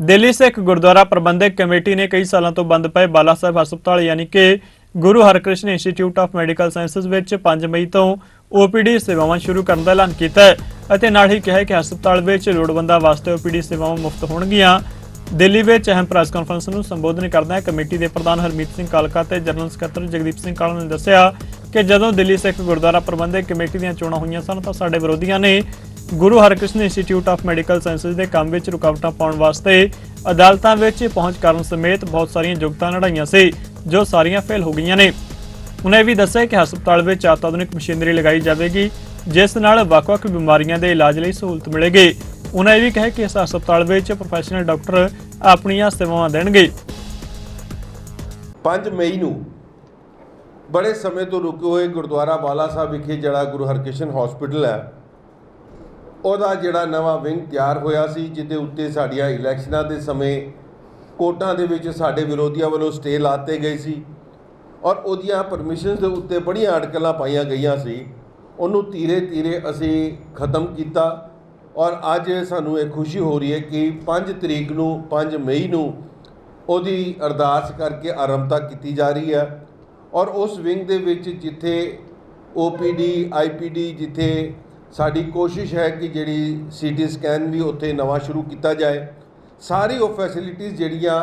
Delhi Sikh Gurdwara Prabandhak committee ਨੇ ਕਈ ਸਾਲਾਂ ਤੋਂ ਬੰਦ ਪਏ ਬਾਲਾ ਸਾਹਿਬ ਹਸਪਤਾਲ, ਯਾਨੀ ਕਿ Guru Harkrishan institute of medical sciences ਵਿੱਚ 5 ਮਈ ਤੋਂ OPD ਸੇਵਾਵਾਂ ਸ਼ੁਰੂ ਕਰਨ ਦਾ ਐਲਾਨ ਕੀਤਾ ਹੈ ਅਤੇ ਨਾਲ ਹੀ ਕਿਹਾ ਹੈ ਕਿ ਹਸਪਤਾਲ ਵਿੱਚ ਲੋੜਵੰਦਾਂ ਵਾਸਤੇ OPD ਸੇਵਾਵਾਂ ਮੁਫਤ ਹੋਣਗੀਆਂ। ਦਿੱਲੀ ਵਿੱਚ ਅਹਿਮ ਪ੍ਰੈਸ ਕਾਨਫਰੰਸ ਨੂੰ ਸੰਬੋਧਨ ਕਰਦਿਆਂ ਕਮੇਟੀ ਦੇ ਪ੍ਰਧਾਨ ਹਰਮੀਤ ਸਿੰਘ ਕਾਲਕਾ ਤੇ ਜਨਰਲ ਸਕੱਤਰ ਜਗਦੀਪ ਸਿੰਘ ਕਾਲਾ ਨੇ ਦੱਸਿਆ ਕਿ ਜਦੋਂ ਦਿੱਲੀ ਸਿੱਖ ਗੁਰਦੁਆਰਾ ਪ੍ਰਬੰਧਕ ਕਮੇਟੀ ਦੀਆਂ ਚੋਣਾਂ ਹੋਈਆਂ ਸਨ ਤਾਂ ਸਾਡੇ ਵਿਰੋਧੀਆਂ ਨੇ Guru Harkrishan institute of medical sciences ਦੇ ਕੰਮ ਵਿੱਚ ਰੁਕਾਵਟਾਂ ਪਾਉਣ ਵਾਸਤੇ ਅਦਾਲਤਾਂ ਵਿੱਚ ਪਹੁੰਚ ਕਰਨ ਸਮੇਤ ਬਹੁਤ ਸਾਰੀਆਂ ਯੁਕਤਾਂ ਲੜਾਈਆਂ ਸੀ, ਜੋ ਸਾਰੀਆਂ ਫੇਲ ਹੋ ਗਈਆਂ ਨੇ। ਉਨ੍ਹਾਂ ਵੀ ਦੱਸਿਆ ਕਿ ਹਸਪਤਾਲ ਵਿੱਚ ਆਧੁਨਿਕ ਮਸ਼ੀਨਰੀ ਲਗਾਈ ਜਾਵੇਗੀ, ਜਿਸ ਨਾਲ ਵੱਖ-ਵੱਖ ਬਿਮਾਰੀਆਂ ਦੇ ਇਲਾਜ ਲਈ ਸਹੂਲਤ ਮਿਲੇਗੀ। ਉਨ੍ਹਾਂ ਇਹ ਵੀ ਕਿਹਾ ਕਿ ਇਸ ਹਸਪਤਾਲ ਵਿੱਚ ਪ੍ਰੋਫੈਸ਼ਨਲ ਡਾਕਟਰ ਆਪਣੀਆਂ ਸੇਵਾਵਾਂ ਦੇਣਗੇ। 5 ਮਈ ਨੂੰ ਬੜੇ ਸਮੇਂ ਤੋਂ ਰੁਕੇ ਹੋਏ ਗੁਰਦੁਆਰਾ ਬਾਲਾ ਸਾਹਿਬ ਵਿਖੇ ਜਿਹੜਾ ਗੁਰੂ ਹਰਕ੍ਰਿਸ਼ਨ ਹਸਪੀਟਲ ਹੈ ਉਹਦਾ ਜਿਹੜਾ ਨਵਾਂ ਵਿੰਗ ਤਿਆਰ ਹੋਇਆ ਸੀ, ਜਿਹਦੇ ਉੱਤੇ ਸਾਡੀਆਂ ਇਲੈਕਸ਼ਨਾਂ ਦੇ ਸਮੇਂ ਕੋਰਟਾਂ ਦੇ ਵਿੱਚ ਸਾਡੇ ਵਿਰੋਧੀਆਂ ਵੱਲੋਂ ਸਟੇ ਲਾਤੇ ਗਏ ਸੀ ਔਰ ਉਹਦੀਆਂ ਪਰਮਿਸ਼ਨਸ ਦੇ ਉੱਤੇ ਬੜੀਆਂ ਅਟਕਲਾਂ ਪਾਈਆਂ ਗਈਆਂ ਸੀ। ਉਹਨੂੰ ਧੀਰੇ ਧੀਰੇ ਅਸੀਂ ਖਤਮ ਕੀਤਾ ਔਰ ਅੱਜ ਸਾਨੂੰ ਇਹ ਖੁਸ਼ੀ ਹੋ ਰਹੀ ਹੈ ਕਿ 5 ਤਰੀਕ ਨੂੰ 5 ਮਈ ਨੂੰ ਉਹਦੀ ਅਰਦਾਸ ਕਰਕੇ ਆਰੰਭਤਾ ਕੀਤੀ ਜਾ ਰਹੀ ਹੈ ਔਰ ਉਸ ਵਿੰਗ ਦੇ ਵਿੱਚ ਜਿੱਥੇ OPD IPD ਜਿੱਥੇ ਸਾਡੀ ਕੋਸ਼ਿਸ਼ ਹੈ ਕਿ ਜਿਹੜੀ ਸੀਟੀ ਸਕੈਨ ਵੀ ਉੱਥੇ ਨਵਾਂ ਸ਼ੁਰੂ ਕੀਤਾ ਜਾਏ। ਸਾਰੀ ਉਹ ਫੈਸਿਲਿਟੀਜ਼ ਜਿਹੜੀਆਂ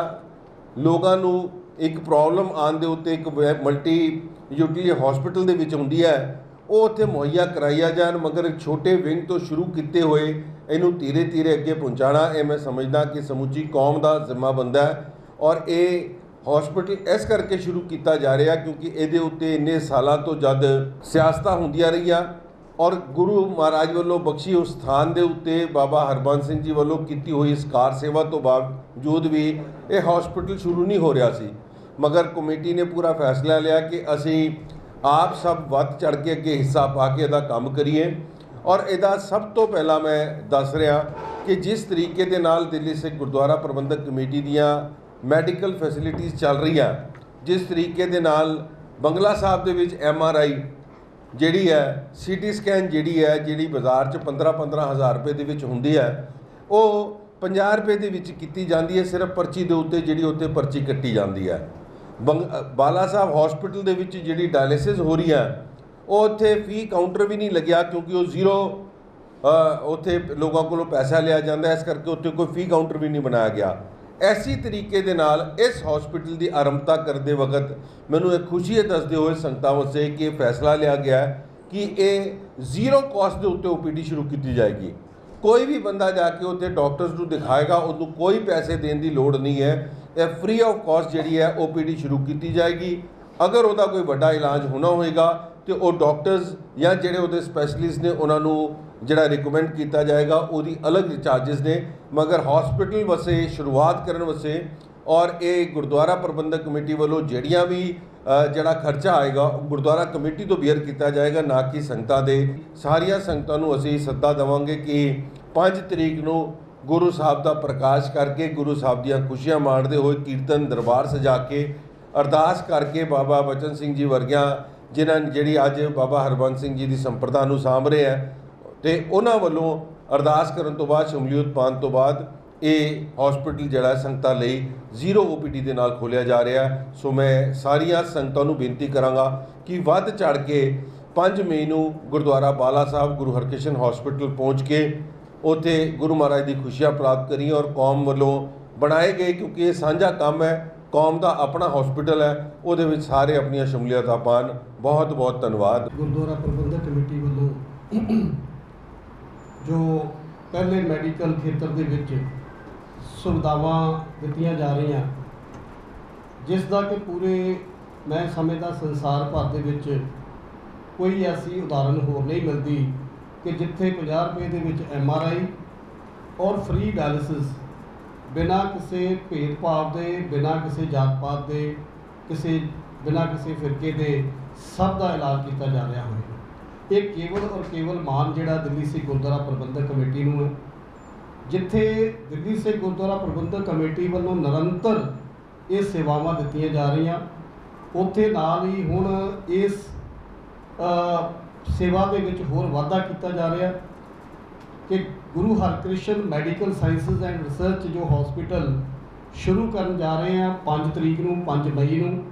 ਲੋਕਾਂ ਨੂੰ ਇੱਕ ਪ੍ਰੋਬਲਮ ਆਉਣ ਦੇ ਉੱਤੇ ਇੱਕ ਮਲਟੀ ਯੂਟੀ ਹਸਪੀਟਲ ਦੇ ਵਿੱਚ ਹੁੰਦੀ ਹੈ, ਉਹ ਉੱਥੇ ਮੁਹੱਈਆ ਕਰਾਈਆ ਜਾਣ, ਮਗਰ ਛੋਟੇ ਵਿੰਗ ਤੋਂ ਸ਼ੁਰੂ ਕੀਤੇ ਹੋਏ ਇਹਨੂੰ ਧੀਰੇ ਧੀਰੇ ਅੱਗੇ ਪਹੁੰਚਾਉਣਾ, ਇਹ ਮੈਂ ਸਮਝਦਾ ਕਿ ਸਮੁੱਚੀ ਕੌਮ ਦਾ ਜ਼ਿੰਮਾ ਬੰਦਾ ਹੈ। ਔਰ ਇਹ ਹਸਪੀਟਲ ਇਸ ਕਰਕੇ ਸ਼ੁਰੂ ਕੀਤਾ ਜਾ ਰਿਹਾ ਕਿਉਂਕਿ ਇਹਦੇ ਉੱਤੇ ਇੰਨੇ ਸਾਲਾਂ ਤੋਂ ਜਦ ਸਿਆਸਤਾਂ ਹੁੰਦੀਆਂ ਰਹੀਆਂ ਔਰ ਗੁਰੂ ਮਹਾਰਾਜ ਵੱਲੋਂ ਬਖਸ਼ੀ ਉਸ ਸਥਾਨ ਦੇ ਉੱਤੇ ਬਾਬਾ ਹਰਬੰਸ ਸਿੰਘ ਜੀ ਵੱਲੋਂ ਕੀਤੀ ਹੋਈ ਇਸ ਕਾਰ ਸੇਵਾ ਤੋਂ ਬਾਵਜੂਦ ਵੀ ਇਹ ਹਸਪੀਟਲ ਸ਼ੁਰੂ ਨਹੀਂ ਹੋ ਰਿਹਾ ਸੀ। ਮਗਰ ਕਮੇਟੀ ਨੇ ਪੂਰਾ ਫੈਸਲਾ ਲਿਆ ਕਿ ਅਸੀਂ ਆਪ ਸਭ ਵੱਧ ਚੜ ਕੇ ਅੱਗੇ ਹਿੱਸਾ ਪਾ ਕੇ ਇਹਦਾ ਕੰਮ ਕਰੀਏ। ਔਰ ਇਹਦਾ ਸਭ ਤੋਂ ਪਹਿਲਾਂ ਮੈਂ ਦੱਸ ਰਿਹਾ ਕਿ ਜਿਸ ਤਰੀਕੇ ਦੇ ਨਾਲ ਦਿੱਲੀ ਸਿੱਖ ਗੁਰਦੁਆਰਾ ਪ੍ਰਬੰਧਕ ਕਮੇਟੀ ਦੀਆਂ ਮੈਡੀਕਲ ਫੈਸਿਲਿਟੀਆਂ ਚੱਲ ਰਹੀਆਂ, ਜਿਸ ਤਰੀਕੇ ਦੇ ਨਾਲ ਬੰਗਲਾ ਸਾਹਿਬ ਦੇ ਵਿੱਚ ਐਮ ਆਰ ਆਈ ਜਿਹੜੀ ਹੈ ਸੀਟੀ ਸਕੈਨ ਜਿਹੜੀ ਹੈ, ਜਿਹੜੀ ਬਾਜ਼ਾਰ 'ਚ 15-15 ਹਜ਼ਾਰ ਰੁਪਏ ਦੇ ਵਿੱਚ ਹੁੰਦੀ ਹੈ, ਉਹ 50 ਰੁਪਏ ਦੇ ਵਿੱਚ ਕੀਤੀ ਜਾਂਦੀ ਹੈ, ਸਿਰਫ ਪਰਚੀ ਦੇ ਉੱਤੇ ਜਿਹੜੀ ਉੱਤੇ ਪਰਚੀ ਕੱਟੀ ਜਾਂਦੀ ਹੈ। ਬੰਗ ਬਾਲਾ ਸਾਹਿਬ ਹਸਪੀਟਲ ਦੇ ਵਿੱਚ ਜਿਹੜੀ ਡਾਇਲਿਸਿਸ ਹੋ ਰਹੀ ਹੈ, ਉਹ ਉੱਥੇ ਫੀ ਕਾਊਂਟਰ ਵੀ ਨਹੀਂ ਲੱਗਿਆ ਕਿਉਂਕਿ ਉਹ ਜ਼ੀਰੋ ਉੱਥੇ ਲੋਕਾਂ ਕੋਲੋਂ ਪੈਸਾ ਲਿਆ ਜਾਂਦਾ, ਇਸ ਕਰਕੇ ਉੱਥੇ ਕੋਈ ਫੀ ਕਾਊਂਟਰ ਵੀ ਨਹੀਂ ਬਣਾਇਆ ਗਿਆ। ਐਸੀ ਤਰੀਕੇ ਦੇ ਨਾਲ ਇਸ ਹਸਪੀਟਲ ਦੀ ਆਰੰਭਤਾ ਕਰਦੇ ਵਕਤ ਮੈਨੂੰ ਇਹ ਖੁਸ਼ੀ ਹੈ ਦੱਸਦੇ ਹੋਏ ਸੰਗਤਾਂ ਵਾਸਤੇ ਕਿ ਇਹ ਫੈਸਲਾ ਲਿਆ ਗਿਆ ਕਿ ਇਹ ਜ਼ੀਰੋ ਕਾਸਟ ਦੇ ਉੱਤੇ ਓਪੀਡੀ ਸ਼ੁਰੂ ਕੀਤੀ ਜਾਏਗੀ। ਕੋਈ ਵੀ ਬੰਦਾ ਜਾ ਕੇ ਉੱਥੇ ਡਾਕਟਰਸ ਨੂੰ ਦਿਖਾਏਗਾ, ਉਹਨੂੰ ਕੋਈ ਪੈਸੇ ਦੇਣ ਦੀ ਲੋੜ ਨਹੀਂ ਹੈ। ਇਹ ਫ੍ਰੀ ਆਫ ਕਾਸਟ ਜਿਹੜੀ ਹੈ ਓਪੀਡੀ ਸ਼ੁਰੂ ਕੀਤੀ ਜਾਏਗੀ। ਅਗਰ ਉਹਦਾ ਕੋਈ ਵੱਡਾ ਇਲਾਜ ਹੋਣਾ ਹੋਏਗਾ ਤੇ ਉਹ ਡਾਕਟਰਸ ਜਾਂ ਜਿਹੜੇ ਉਹਦੇ ਸਪੈਸ਼ਲਿਸਟ ਨੇ, ਉਹਨਾਂ ਨੂੰ ਜਿਹੜਾ ਰਿਕਮੈਂਡ ਕੀਤਾ ਜਾਏਗਾ, ਉਹਦੀ ਅਲੱਗ ਚਾਰजेस ਨੇ। ਮਗਰ ਹਸਪੀਟਲ ਵਸੇ, ਸ਼ੁਰੂਆਤ ਕਰਨ ਵਸੇ ਔਰ ਇਹ ਗੁਰਦੁਆਰਾ ਪ੍ਰਬੰਧਕ ਕਮੇਟੀ ਵੱਲੋਂ ਜਿਹੜੀਆਂ ਵੀ ਜਿਹੜਾ ਖਰਚਾ ਆਏਗਾ ਉਹ ਗੁਰਦੁਆਰਾ ਕਮੇਟੀ ਤੋਂ ਬੇਅਰ ਕੀਤਾ ਜਾਏਗਾ, ਨਾ ਕਿ ਸੰਗਤਾਂ ਦੇ। ਸਾਰੀਆਂ ਸੰਗਤਾਂ ਨੂੰ ਅਸੀਂ ਸੱਦਾ ਦੇਵਾਂਗੇ ਕਿ 5 ਤਰੀਕ ਨੂੰ ਗੁਰੂ ਸਾਹਿਬ ਦਾ ਪ੍ਰਕਾਸ਼ ਕਰਕੇ, ਗੁਰੂ ਸਾਹਿਬ ਦੀਆਂ ਖੁਸ਼ੀਆਂ ਮਾਣਦੇ ਹੋਏ ਕੀਰਤਨ ਦਰਬਾਰ ਸਜਾ ਕੇ, ਅਰਦਾਸ ਕਰਕੇ ਬਾਬਾ ਬਚਨ ਸਿੰਘ ਜੀ ਵਰਗਿਆਂ, ਜਿਨ੍ਹਾਂ ਜਿਹੜੀ ਅੱਜ ਬਾਬਾ ਹਰਬੰਸ ਸਿੰਘ ਜੀ ਦੀ ਸੰਪਰਦਾ ਨੂੰ ਸਾਂਭ ਰਹੇ ਹੈ, ਤੇ ਉਹਨਾਂ ਵੱਲੋਂ ਅਰਦਾਸ ਕਰਨ ਤੋਂ ਬਾਅਦ, ਸ਼ਮੂਲੀਅਤ ਪਾਉਣ ਤੋਂ ਬਾਅਦ ਇਹ ਹਸਪੀਟਲ ਜਿਹੜਾ ਸੰਗਤਾਂ ਲਈ ਜ਼ੀਰੋ ਓਪੀਡੀ ਦੇ ਨਾਲ ਖੋਲਿਆ ਜਾ ਰਿਹਾ ਸੋ ਮੈਂ ਸਾਰੀਆਂ ਸੰਗਤਾਂ ਨੂੰ ਬੇਨਤੀ ਕਰਾਂਗਾ ਕਿ ਵੱਧ ਚੜ ਕੇ 5 ਮਈ ਨੂੰ ਗੁਰਦੁਆਰਾ ਬਾਲਾ ਸਾਹਿਬ, ਗੁਰੂ ਹਰਕ੍ਰਿਸ਼ਨ ਹਸਪੀਟਲ ਪਹੁੰਚ ਕੇ ਉੱਥੇ ਗੁਰੂ ਮਹਾਰਾਜ ਦੀ ਖੁਸ਼ੀਆਂ ਪ੍ਰਾਪਤ ਕਰੀਏ ਔਰ ਕੌਮ ਵੱਲੋਂ ਬਣਾਏ ਗਏ, ਕਿਉਂਕਿ ਇਹ ਸਾਂਝਾ ਕੰਮ ਹੈ। ਕੌਮ ਦਾ ਆਪਣਾ ਹਸਪੀਟਲ ਹੈ। ਉਹਦੇ ਵਿੱਚ ਸਾਰੇ ਆਪਣੀਆਂ ਸ਼ਮੂਲੀਅਤਾਂ ਪਾਉਣ। ਬਹੁਤ ਬਹੁਤ ਧੰਨਵਾਦ। ਗੁਰਦੁਆਰਾ ਪ੍ਰਬੰਧਕ ਕਮੇਟੀ ਵੱਲੋਂ ਜੋ ਪਹਿਲੇ ਮੈਡੀਕਲ ਖੇਤਰ ਦੇ ਵਿੱਚ ਸੁਵਿਧਾਵਾਂ ਦਿੱਤੀਆਂ ਜਾ ਰਹੀਆਂ, ਜਿਸ ਦਾ ਕਿ ਪੂਰੇ ਮੈਂ ਸਮਝਦਾ ਸੰਸਾਰ ਭਰ ਦੇ ਵਿੱਚ ਕੋਈ ਐਸੀ ਉਦਾਹਰਨ ਹੋਰ ਨਹੀਂ ਮਿਲਦੀ ਕਿ ਜਿੱਥੇ 50 ਰੁਪਏ ਦੇ ਵਿੱਚ ਐਮ ਆਰ ਆਈ ਔਰ ਫ੍ਰੀ ਡਾਇਲਿਸਿਸ ਬਿਨਾਂ ਕਿਸੇ ਭੇਦਭਾਵ ਦੇ, ਬਿਨਾਂ ਕਿਸੇ ਜਾਤ ਪਾਤ ਦੇ, ਕਿਸੇ ਬਿਨਾਂ ਕਿਸੇ ਫਿਰਕੇ ਦੇ ਸਭ ਦਾ ਇਲਾਜ ਕੀਤਾ ਜਾ ਰਿਹਾ ਹੋਵੇ। ਇਹ ਕੇਵਲ ਔਰ ਕੇਵਲ ਮਾਨ ਜਿਹੜਾ ਦਿੱਲੀ ਸਿੱਖ ਗੁਰਦੁਆਰਾ ਪ੍ਰਬੰਧਕ ਕਮੇਟੀ ਨੂੰ ਹੈ, ਜਿੱਥੇ ਦਿੱਲੀ ਸਿੱਖ ਗੁਰਦੁਆਰਾ ਪ੍ਰਬੰਧਕ ਕਮੇਟੀ ਵੱਲੋਂ ਨਿਰੰਤਰ ਇਹ ਸੇਵਾਵਾਂ ਦਿੱਤੀਆਂ ਜਾ ਰਹੀਆਂ। ਉੱਥੇ ਨਾਲ ਹੀ ਹੁਣ ਇਸ ਸੇਵਾ ਦੇ ਵਿੱਚ ਹੋਰ ਵਾਧਾ ਕੀਤਾ ਜਾ ਰਿਹਾ ਕਿ Guru Harkrishan medical sciences and research ਜੋ ਹਸਪੀਟਲ ਸ਼ੁਰੂ ਕਰਨ ਜਾ ਰਹੇ ਆ 5 ਤਰੀਕ ਨੂੰ 5 ਮਈ ਨੂੰ,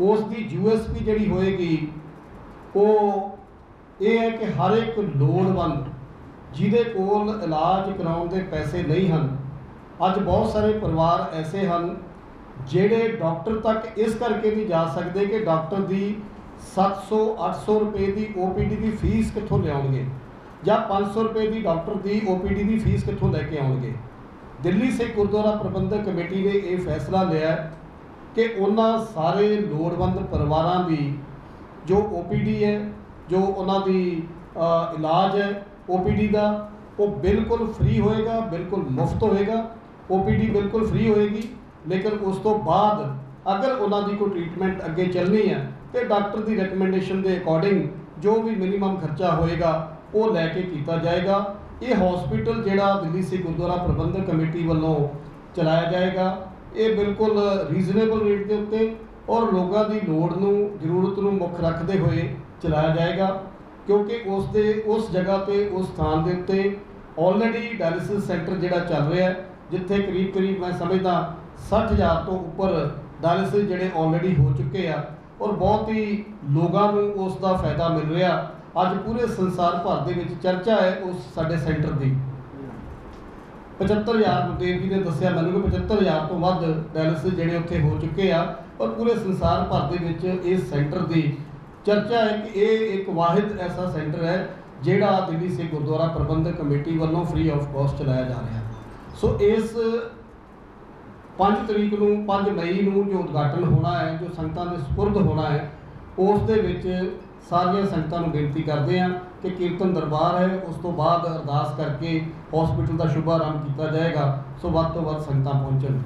ਉਸ ਦੀ ਯੂਐਸਪੀ ਜਿਹੜੀ ਹੋਏਗੀ, ਉਹ ਇਹ ਹੈ ਕਿ ਹਰ ਇੱਕ ਲੋੜਵੰਦ ਜਿਹਦੇ ਕੋਲ ਇਲਾਜ ਕਰਾਉਣ ਦੇ ਪੈਸੇ ਨਹੀਂ ਹਨ, ਅੱਜ ਬਹੁਤ ਸਾਰੇ ਪਰਿਵਾਰ ਐਸੇ ਹਨ ਜਿਹੜੇ ਡਾਕਟਰ ਤੱਕ ਇਸ ਕਰਕੇ ਨਹੀਂ ਜਾ ਸਕਦੇ ਕਿ ਡਾਕਟਰ ਦੀ 700 800 ਰੁਪਏ ਦੀ OPD ਦੀ ਫੀਸ ਕਿੱਥੋਂ ਲਿਆਉਣਗੇ ਜਾਂ 500 ਰੁਪਏ ਦੀ ਡਾਕਟਰ ਦੀ OPD ਦੀ ਫੀਸ ਕਿੱਥੋਂ ਲੈ ਕੇ ਆਉਣਗੇ। ਦਿੱਲੀ ਸਿੱਖ ਗੁਰਦੁਆਰਾ ਪ੍ਰਬੰਧਕ ਕਮੇਟੀ ਨੇ ਇਹ ਫੈਸਲਾ ਲਿਆ ਕਿ ਉਹਨਾਂ ਸਾਰੇ ਲੋੜਵੰਦ ਪਰਿਵਾਰਾਂ ਦੀ ਜੋ OPD ਹੈ ਜੋ ਉਹਨਾਂ ਦੀ ਇਲਾਜ ਹੈ OPD ਦਾ, ਉਹ ਬਿਲਕੁਲ ਫ੍ਰੀ ਹੋਏਗਾ, ਬਿਲਕੁਲ ਮੁਫਤ ਹੋਏਗਾ OPD ਬਿਲਕੁਲ ਫ੍ਰੀ ਹੋਏਗੀ, ਲੇਕਿਨ ਉਸ ਤੋਂ ਬਾਅਦ ਅਗਰ ਉਹਨਾਂ ਦੀ ਕੋਈ ਟ੍ਰੀਟਮੈਂਟ ਅੱਗੇ ਚੱਲਣੀ ਹੈ ਤੇ ਡਾਕਟਰ ਦੀ ਰეკਮੈਂਡੇਸ਼ਨ ਦੇ ਅਕੋਰਡਿੰਗ ਜੋ ਵੀ ਮਿਨੀਮਮ ਖਰਚਾ ਹੋਏਗਾ, ਉਹ ਲੈ ਕੇ ਕੀਤਾ ਜਾਏਗਾ। ਇਹ ਹਸਪੀਟਲ ਜਿਹੜਾ ਦਿੱਲੀ ਸਿੱਖ ਗੁਰਦੁਆਰਾ ਪ੍ਰਬੰਧਕ ਕਮੇਟੀ ਵੱਲੋਂ ਚਲਾਇਆ ਜਾਏਗਾ। ਇਹ ਬਿਲਕੁਲ ਰੀਜ਼ਨੇਬਲ ਰੇਟ ਦੇ ਉੱਤੇ ਔਰ ਲੋਕਾਂ ਦੀ ਲੋੜ ਨੂੰ, ਜ਼ਰੂਰਤ ਨੂੰ ਮੁੱਖ ਰੱਖਦੇ ਹੋਏ ਚਲਾਇਆ ਜਾਏਗਾ, ਕਿਉਂਕਿ ਉਸ ਦੇ, ਉਸ ਜਗ੍ਹਾ ਤੇ, ਉਸ ਸਥਾਨ ਦੇ ਉੱਤੇ ਆਲਰੇਡੀ ਡਾਇਲਿਸਿਸ ਸੈਂਟਰ ਜਿਹੜਾ ਚੱਲ ਰਿਹਾ ਹੈ, ਜਿੱਥੇ ਕਰੀਬ ਕਰੀਬ ਮੈਂ ਸਮਝਦਾ 60000 ਤੋਂ ਉੱਪਰ ਡਾਇਲਿਸਿਸ ਜਿਹੜੇ ਆਲਰੇਡੀ ਹੋ ਚੁੱਕੇ ਆ, ਔਰ ਬਹੁਤ ਹੀ ਲੋਕਾਂ ਨੂੰ ਉਸ ਦਾ ਫਾਇਦਾ ਮਿਲ ਰਿਹਾ। ਅੱਜ ਪੂਰੇ ਸੰਸਾਰ ਭਰ ਦੇ ਵਿੱਚ ਚਰਚਾ ਹੈ ਉਸ ਸਾਡੇ ਸੈਂਟਰ ਦੀ। 75000 ਗੁਰਦੇਵ ਜੀ ਨੇ ਦੱਸਿਆ, ਮੈਨੂੰ ਕਿ 75000 ਤੋਂ ਵੱਧ ਡਾਇਲਿਸਿਸ ਜਿਹੜੇ ਉੱਥੇ ਹੋ ਚੁੱਕੇ ਆ, ਔਰ ਪੂਰੇ ਸੰਸਾਰ ਭਰ ਦੇ ਵਿੱਚ ਇਸ ਸੈਂਟਰ ਦੀ ਚਰਚਾ ਹੈ ਕਿ ਇਹ ਇੱਕ ਵਾਹਿਦ ਐਸਾ ਸੈਂਟਰ ਹੈ ਜਿਹੜਾ ਦਿੱਲੀ ਸਿੱਖ ਗੁਰਦੁਆਰਾ ਪ੍ਰਬੰਧਕ ਕਮੇਟੀ ਵੱਲੋਂ ਫ੍ਰੀ ਆਫ ਕਾਸਟ ਚਲਾਇਆ ਜਾ ਰਿਹਾ ਸੋ ਇਸ 5 ਤਰੀਕ ਨੂੰ 5 ਮਈ ਨੂੰ ਜੋ ਉਦਘਾਟਨ ਹੋਣਾ ਹੈ, ਜੋ ਸੰਗਤਾਂ ਦੇ ਸਪੁਰਦ ਹੋਣਾ ਹੈ, ਉਸ ਦੇ ਵਿੱਚ ਸਾਰੀਆਂ ਸੰਗਤਾਂ ਨੂੰ ਬੇਨਤੀ ਕਰਦੇ ਹਾਂ ਕਿ ਕੀਰਤਨ ਦਰਬਾਰ ਹੈ, ਉਸ ਤੋਂ ਬਾਅਦ ਅਰਦਾਸ ਕਰਕੇ ਹਸਪੀਟਲ ਦਾ ਸ਼ੁਭਾਰੰਭ ਕੀਤਾ ਜਾਏਗਾ, ਸੋ ਵੱਧ ਤੋਂ ਵੱਧ ਸੰਗਤਾਂ ਪਹੁੰਚਣ।